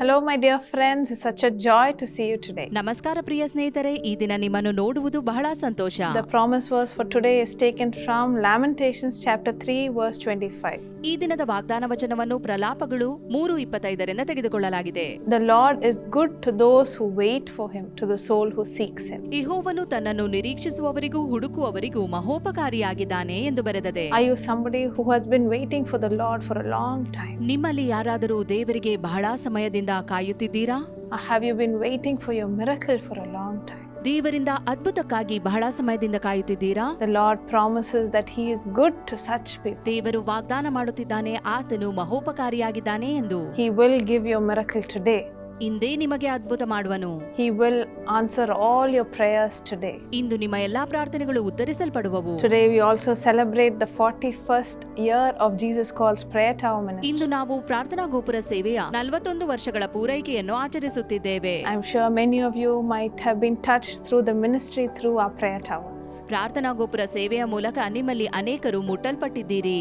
Hello my dear friends such joy to see you today ನಮಸ್ಕಾರ ಪ್ರಿಯ ಸ್ನೇಹಿತರೆ ಈ ದಿನ ನಿಮ್ಮನ್ನು ನೋಡುವುದು ಬಹಳ ಸಂತೋಷ. Promise verse for today is taken from Lamentation chapter three verse twenty five ಈ ದಿನದ ವಾಗ್ದಾನ ವಚನವನ್ನು ಪ್ರಲಾಪಗಳು ಮೂರು ಇಪ್ಪತ್ತೈದರಿಂದ ತೆಗೆದುಕೊಳ್ಳಲಾಗಿದೆ. The Lord is good to those who wait for him to the soul who seeks him ಇಹೋವನು ತನ್ನನ್ನು ನಿರೀಕ್ಷಿಸುವವರಿಗೂ ಹುಡುಕುವವರಿಗೂ ಮಹೋಪಕಾರಿಯಾಗಿದ್ದಾನೆ ಎಂದು ಬರೆದದೆ. I you somebody who has been waiting for the Lord for a long time ನಿಮ್ಮಲ್ಲಿ ಯಾರಾದರೂ ದೇವರಿಗೆ ಬಹಳ ಸಮಯದಿಂದ ಕಾಯುತ್ತಿದ್ದೀರಾ have have you been waiting for your miracle for a long time? ದೇವರಿಂದ ಅದ್ಭುತಕ್ಕಾಗಿ ಬಹಳ ಸಮಯದಿಂದ ಕಾಯುತ್ತಿದ್ದೀರಾ The Lord promises that he is good to such people. ದೇವರು ವಾಗ್ದಾನ ಮಾಡುತ್ತಿದ್ದಾನೆ ಆತನು ಮಹೋಪಕಾರಿಯಾಗಿದ್ದಾನೆ ಎಂದು he will give you miracle today today. ಇಂದೇ ನಿಮಗೆ ಅದ್ಭುತ ಮಾಡುವನು. He will answer all your prayers today ಇಂದು ನಿಮ್ಮ ಎಲ್ಲಾ ಪ್ರಾರ್ಥನೆಗಳು ಉತ್ತರಿಸಲ್ಪಡುವವು. Today we also celebrate the 41st year of Jesus calls prayer tower ಇಂದು ನಾವು ಪ್ರಾರ್ಥನಾ ಗೋಪುರ ಸೇವೆಯ 41 ವರ್ಷಗಳ ಪೂರೈಕೆಯನ್ನು ಆಚರಿಸುತ್ತಿದ್ದೇವೆ. I am sure many of you might have been touched through the ministry through a prayer towers ಪ್ರಾರ್ಥನಾ ಗೋಪುರ ಸೇವೆಯ ಮೂಲಕ ನಿಮ್ಮಲ್ಲಿ ಅನೇಕರು ಮುಟ್ಟಲ್ಪಟ್ಟಿದ್ದೀರಿ.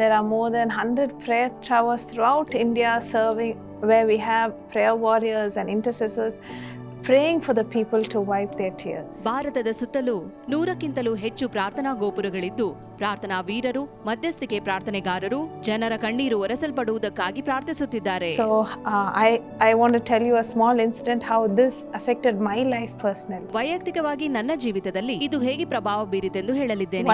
There are more than 100 prayer towers throughout India serving where we have prayer warriors and intercessors praying for the people to wipe their tears. ಭಾರತದ ಸುತ್ತಲೂ ನೂರಕ್ಕಿಂತಲೂ ಹೆಚ್ಚು ಪ್ರಾರ್ಥನಾ ಗೋಪುರಗಳಿದ್ದು ಪ್ರಾರ್ಥನಾ ವೀರರು ಮಧ್ಯಸ್ಥಿಕೆ ಪ್ರಾರ್ಥನೆಗಾರರು ಜನರ ಕಣ್ಣೀರು ಒರೆಸಲ್ಪಡುವುದಕ್ಕಾಗಿ ಪ್ರಾರ್ಥಿಸುತ್ತಿದ್ದಾರೆ. ವೈಯಕ್ತಿಕವಾಗಿ ನನ್ನ ಜೀವಿತದಲ್ಲಿ ಇದು ಹೇಗೆ ಪ್ರಭಾವ ಬೀರಿತೆಂದು ಹೇಳಲಿದ್ದೇನೆ.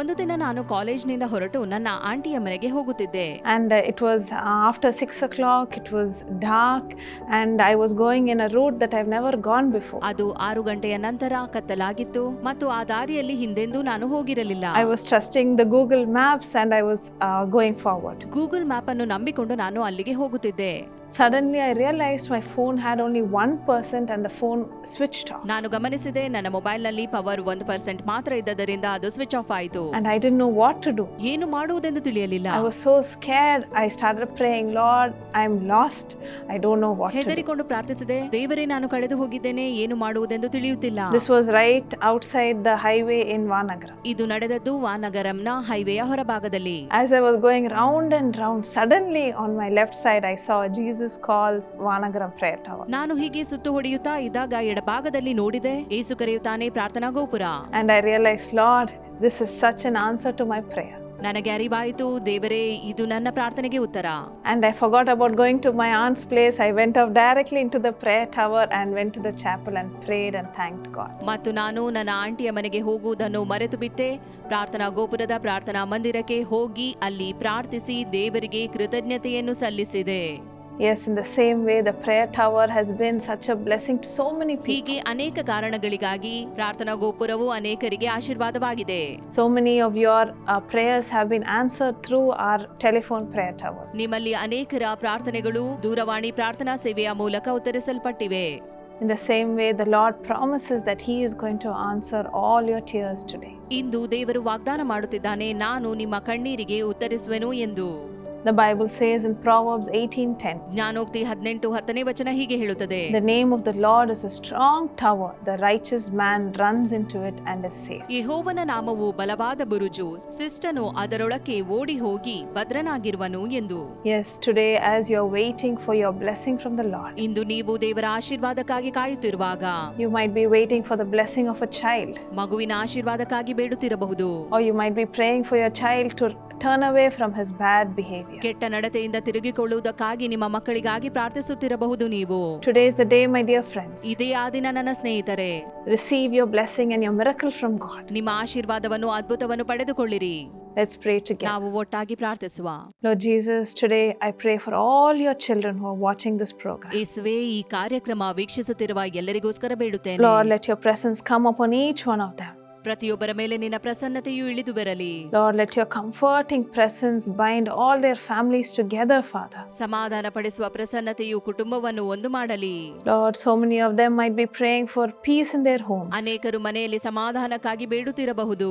ಒಂದು ದಿನ ನಾನು ಕಾಲೇಜ್ನಿಂದ ಹೊರಟು ನನ್ನ ಆಂಟಿಯ ಮನೆಗೆ ಹೋಗುತ್ತಿದ್ದೆ. And it was after six o'clock it was dark and I was going in a route that I've never gone before ಅದು ಆ ಗಂಟೆಯ ನಂತರ ಕತ್ತಲಾಗಿತ್ತು ಮತ್ತು ಆ ದಾರಿಯಲ್ಲಿ ಹಿಂದೆಂದೂ ನಾನು ಹೋಗಿರಲಿಲ್ಲ I was trusting the Google maps and I was going forward forward. Google map ಅನ್ನು ನಂಬಿಕೊಂಡು ನಾನು ಅಲ್ಲಿಗೆ ಹೋಗುತ್ತಿದ್ದೆ Suddenly, I realized my phone had only 1% and the phone switched off. ನಾನು ಗಮನಿಸಿದೆ ನನ್ನ ಮೊಬೈಲ್ನಲ್ಲಿ ಪವರ್ ಒಂದು ಪರ್ಸೆಂಟ್ ಮಾತ್ರ ಇದ್ದದರಿಂದ ಅದು ಸ್ವಿಚ್ ಆಫ್ ಆಯಿತು and I didn't know what to do ಏನು ಮಾಡುವುದೆಂದು ತಿಳಿಯಲಿಲ್ಲ I was so scared. I start praying lord I lost. Lost I don't know what. ಹೆದರಿಕೊಂಡು ಪ್ರಾರ್ಥಿಸಿದೆ ದೇವರೇ ನಾನು ಕಳೆದು ಹೋಗಿದ್ದೇನೆ ಏನು ಮಾಡುವುದೆಂದು ತಿಳಿಯುತ್ತಿಲ್ಲ this was right outside the highway in Vanagaram ಇದು ನಡೆದದ್ದು ವಾನಗರಂನ ಹೈವೇಯ ಹೊರಭಾಗದಲ್ಲಿ as I was going round and round suddenly on my left side I saw saw Jesus calls Vanagaram prayer tower ನಾನು ಹೀಗೆ ಸುತ್ತು ಹೊಡೆಯುತ್ತಾ ಇದ್ದಾಗ ಎಡಭಾಗದಲ್ಲಿ ನೋಡಿದೆ ಏಸು ಕರೆಯುತ್ತಾನೆ ಪ್ರಾರ್ಥನಾ ಗೋಪುರ. And I realise lord this is such an answer to my prayer ನನಗೆ ಅರಿವಾಯಿತು ದೇವರೇ ಇದು ನನ್ನ ಪ್ರಾರ್ಥನೆಗೆ ಉತ್ತರ. And I thought about going to my own place I went off directly into the prayer tower and went to the chapel and prayed and thank God ಮತ್ತು ನಾನು ನನ್ನ ಆಂಟಿಯ ಮನೆಗೆ ಹೋಗುವುದನ್ನು ಮರೆತು ಬಿಟ್ಟೆ ಪ್ರಾರ್ಥನಾ ಗೋಪುರದ ಪ್ರಾರ್ಥನಾ ಮಂದಿರಕ್ಕೆ ಹೋಗಿ ಅಲ್ಲಿ ಪ್ರಾರ್ಥಿಸಿ ದೇವರಿಗೆ ಕೃತಜ್ಞತೆಯನ್ನು ಸಲ್ಲಿಸಿದೆ. As in the same way the prayer tower has been such a blessing to so many people ಹೀಗೆ ಅನೇಕ ಕಾರಣಗಳಿಗಾಗಿ ಪ್ರಾರ್ಥನಾ ಗೋಪುರವು ಅನೇಕರಿಗೆ ಆಶೀರ್ವಾದವಾಗಿದೆ. So many of your prayers have been answered through our telephone prayer tower ನಿಮ್ಮಲ್ಲಿ ಅನೇಕರ ಪ್ರಾರ್ಥನೆಗಳು ದೂರವಾಣಿ ಪ್ರಾರ್ಥನಾ ಸೇವೆಯ ಮೂಲಕ ಉತ್ತರಿಸಲ್ಪಟ್ಟಿವೆ. In the same way the lord promises that he is going to answer all your tears today ಇಂದು ದೇವರು ವಾಗ್ದಾನ ಮಾಡುತ್ತಿದ್ದಾನೆ ನಾನು ನಿಮ್ಮ ಕಣ್ಣೀರಿಗೆ ಉತ್ತರಿಸುವೆನು ಎಂದು. The Bible says in Proverbs 18:10, ಜ್ಞಾನೋಕ್ತಿ ಹದಿನೆಂಟು ಹತ್ತನೇ ವಚನ ಹೀಗೆ ಹೇಳುತ್ತದೆ "The name of the Lord is a strong tower; the righteous man runs into it and is safe." ಯೆಹೋವನ ನಾಮವು ಬಲವಾದ ಬುರುಜು ಶಿಷ್ಟನು ಅದರೊಳಕ್ಕೆ ಓಡಿ ಹೋಗಿ ಭದ್ರನಾಗಿರುವನು ಎಂದು Yes, today as you're waiting for your blessing from the Lord, ಇಂದು ನೀವು ದೇವರ ಆಶೀರ್ವಾದಕ್ಕಾಗಿ ಕಾಯುತ್ತಿರುವಾಗ you might be waiting for the blessing of a child, ಮಗುವಿನ ಆಶೀರ್ವಾದಕ್ಕಾಗಿ ಬೇಡುತ್ತಿರಬಹುದು or you might be praying for your child to turn away from his bad behavior. ಕೆಟ್ಟ ನಡತೆಯಿಂದ ತಿರುಗಿಕೊಳ್ಳುವುದಕ್ಕಾಗಿ ನಿಮ್ಮ ಮಕ್ಕಳಿಗಾಗಿ ಪ್ರಾರ್ಥಿಸುತ್ತಿರಬಹುದು ನೀವು Today is the day, my dear friends. ಇದೇ ಆ ದಿನ ನನ್ನ ಸ್ನೇಹಿತರೆ Receive your blessing and your miracle from God. ನಿಮ್ಮ ಆಶೀರ್ವಾದವನ್ನು ಅದ್ಭುತವನ್ನು ಪಡೆದುಕೊಳ್ಳಿರಿ Let's pray together. ನಾವು ಒಟ್ಟಾಗಿ ಪ್ರಾರ್ಥಿಸುವ Lord Jesus, today I pray for all your children who are watching this program. ಯೇಸುವೆ ಈ ಕಾರ್ಯಕ್ರಮ ವೀಕ್ಷಿಸುತ್ತಿರುವ ಎಲ್ಲರಿಗೋಸ್ಕರ ಬೇಡುತ್ತೇನೆ Lord, let your presence come upon each one of them. ಪ್ರತಿಯೊಬ್ಬರ ಮೇಲೆ ನಿನ್ನ ಪ್ರಸನ್ನತೆಯು ಇಳಿದು ಬರಲಿ Lord, let your comforting presence bind all their families together, Father. ಸಮಾಧಾನ ಪಡಿಸುವ ಪ್ರಸನ್ನತೆಯು ಕುಟುಂಬವನ್ನು ಒಂದು ಮಾಡಲಿ Lord, so many of them might be praying for peace in their homes. ಅನೇಕರು ಮನೆಯಲ್ಲಿ ಸಮಾಧಾನಕ್ಕಾಗಿ ಬೇಡುತ್ತಿರಬಹುದು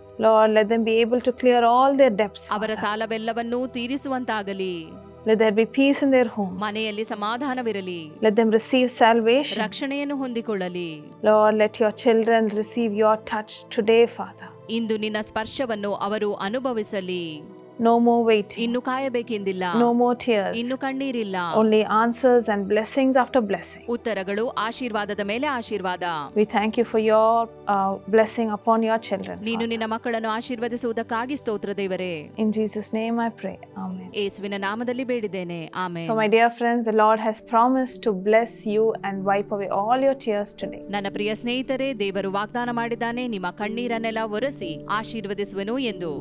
Lord, let them be able to clear all their debts. ಅವರ ಸಾಲವೆಲ್ಲವನ್ನು ತೀರಿಸುವಂತಾಗಲಿ Let there be peace in their homes. ಮನೆಯಲ್ಲಿ ಸಮಾಧಾನವಿರಲಿ Let them receive salvation. ರಕ್ಷಣೆಯನ್ನು ಹೊಂದಿಕೊಳ್ಳಲಿ Lord, let your children receive your touch today, Father. ಇಂದು ನಿನ್ನ ಸ್ಪರ್ಶವನ್ನು ಅವರು ಅನುಭವಿಸಲಿ No more waiting, ಇನ್ನು ಕಾಯಬೇಕೆಂದಿಲ್ಲ no more tears, ಇನ್ನು ಕಣ್ಣೀರಿಲ್ಲ only answers and blessings after blessing. ಉತ್ತರಗಳು ಆಶೀರ್ವಾದದ ಮೇಲೆ ಆಶೀರ್ವಾದ We thank you for your uh, blessing upon your children. ನೀನು. ನಿನ್ನ ಮಕ್ಕಳನ್ನು ಆಶೀರ್ವದಿಸುವುದಕ್ಕಾಗಿ ಸ್ತೋತ್ರ ದೇವರೇ In Jesus' name I pray. Amen. ಯೇಸುವಿನ ನಾಮದಲ್ಲಿ ಬೇಡಿದ್ದೇನೆ ಆಮೇಲೆ So, my dear friends, the Lord has promised to bless you and wipe away all your tears today. ನನ್ನ ಪ್ರಿಯ ಸ್ನೇಹಿತರೆ ದೇವರು ವಾಗ್ದಾನ ಮಾಡಿದ್ದಾನೆ ನಿಮ್ಮ ಕಣ್ಣೀರನ್ನೆಲ್ಲ ಒರೆಸಿ ಆಶೀರ್ವದಿಸುವನು ಎಂದು